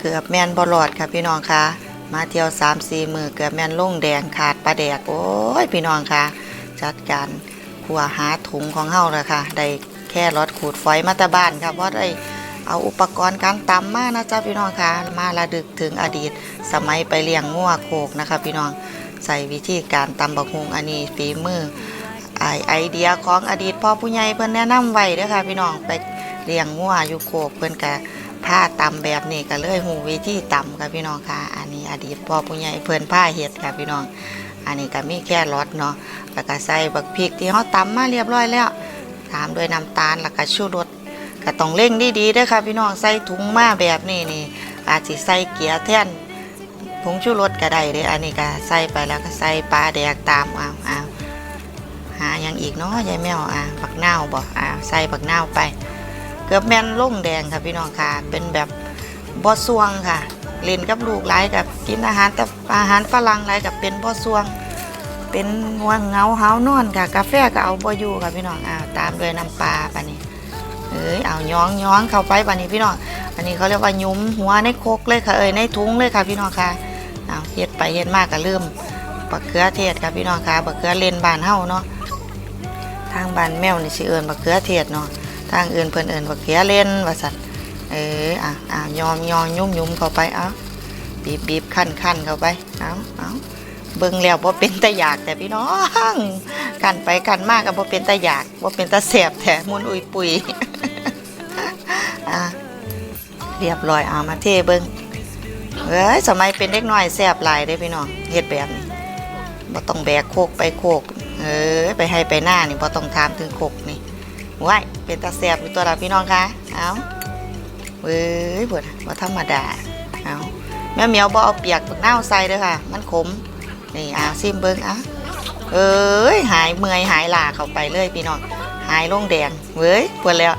เกือบแมนบอลอดค่ะพี่น้องค่ะ มาเที่ยวสามสี่มือเกือบแมนลงแดงขาดปลาแดกโอ้ยพี่น้องค่ะ จัดการขัวหาถุงของเฮาเลยค่ะ ได้แค่รถขูดฝอยมาตาบ้านค่ะเพราะได้เอาอุปกรณ์การตำมานะจ๊ะพี่น้องค่ะ มาระดึกถึงอดีต สมัยไปเลี้ยงงัวโคกนะคะ พี่น้องใส่วิธีการตำบักฮุงอันนี้ฝีมือ ไอไอเดียของอดีตพ่อผู้ใหญ่เพิ่นแนะนำไว้เด้อค่ะ พี่น้องไปเลี้ยงงัวอยู่โคกเพิ่นกะผ้าตำแบบนี้ก็เลยหูวิธีตำค่ะพี่น้องค่ะ อันนี้อดีตพ่อผู้ใหญ่เพิ่นผ้าเฮ็ดค่ะพี่น้อง อันนี้ก็มีแค่รสเนาะแล้วก็ใส่บักพริกที่เขาตำมาเรียบร้อยแล้วตามด้วยน้ำตาลแล้วก็ชูรสก็ต้องเร่งดีๆเด้วยค่ะพี่น้องใส่ถุงมาแบบนี้นี่อาจสิใส่เกียร์แท่นผงชูรสก็ได้เด้ออันนี้ก็ใส่ไปแล้วก็ใส่ปลาแดกตามเอาเอา หาอย่างอีกเนาะยายแมวอะบักเน่าบอกอ่าใส่บักเน่าไป เกือบแม่นล่งแดงค่ะพี่น้องค่ะ เป็นแบบบอสวงค่ะเล่นกับลูกหลายกับกินอาหารแต่อาหารฝรั่งหลายกับเป็นบอสวง เป็นงัวเงาหานอนค่ะ กาแฟก็เอาบ่อยู่ค่ะพี่น้องอ้าตามด้วยน้ำปลาปะนี่เอ้ยเอาย้องย้องเข้าไปปะนี่พี่น้องอันนี้เขาเรียกว่ายุ้มหัวในโคกเลยค่ะเอ้ยในถุงเลยค่ะพี่น้องค่ะเอาเฮ็ดไปเฮ็ดมากก็เริ่มบักเขือเทศค่ะพี่น้องค่ะบักเขือเลนบานเฮาเนาะ ทางบ้านแมวนี่สิเอิ้นบักเขือเทศเนาะทางอื่นเพิ่นเอิ้นบักเขือเล่นว่าซั่นเอออะอะยอมยอมยุ่มยุ่มเข้าไปเอ้าบีบบีบขั้นขั้นเข้าไปเอ้าเอ้าเบิ่งแล้วบ่เป็นตาอยากแต่พี่น้องกันไปกันมากก็บ่เป็นตาอยากบ่เป็นตาแสบแถมุนอุยปุยอะเรียบร้อยเอามาเทเบิ่งเอ้ยสมัยเป็นเด็กน้อยแสบหลายเด้พี่น้องเฮ็ดแบบนี้บ่ต้องแบกโคกไปโคก เออไปให้ไปหน้านี่พอต้องถามถึงขกนี่ว้ายเป็นตาแสบอยู่ตัวละพี่น้องคะเอาเว้ยปวดว่าธรรมดาเอาแม่เหมียวบ่เอาเปียกปักนาใส่เลยค่ะ มันขมนี่อะซิมเบิ้งอะเอ้ยหายเมื่อยหายลาเข้าไปเลยพี่น้องหายลงแดงเว้ยปวดแล้ว